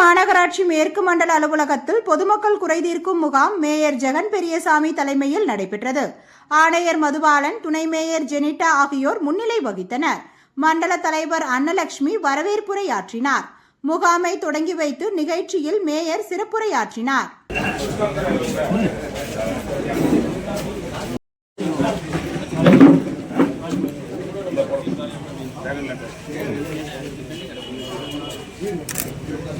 மாநகராட்சி மேற்கு மண்டல அலுவலகத்தில் பொதுமக்கள் குறைதீர்க்கும் முகாம் மேயர் ஜெகன் பெரியசாமி தலைமையில் நடைபெற்றது. ஆணையர் மதுபாலன் துணை மேயர் ஜெனிட்டா ஆகியோர் முன்னிலை வகித்தனர். மண்டல தலைவர் அன்னலட்சுமி வரவேற்புரையாற்றினார். முகாமை தொடங்கி வைத்து நிகழ்ச்சியில் மேயர் சிறப்புரையாற்றினார். இதுனா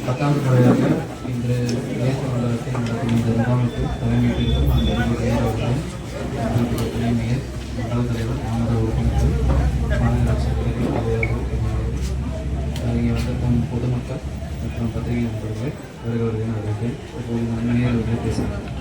வாங்க பத்தாவது முறையாக இன்று தேச மண்டலத்தில் நடக்கும் இந்த முகாமுக்கு தலைமையிட்டிருக்கும் அந்த மேயர் அவர்கள் துணை மேயர் மண்டல தலைவர் மாநகர உறுப்பினர்கள் மாநகராட்சி தலைவர் தலைவர்கள் இங்கே வந்திருக்கும் பொதுமக்கள் மற்றும் பத்திரிகை நண்பர்கள் வருகிறவர்களின் வரவேற்பை இப்போது மேயர் அவர்கள்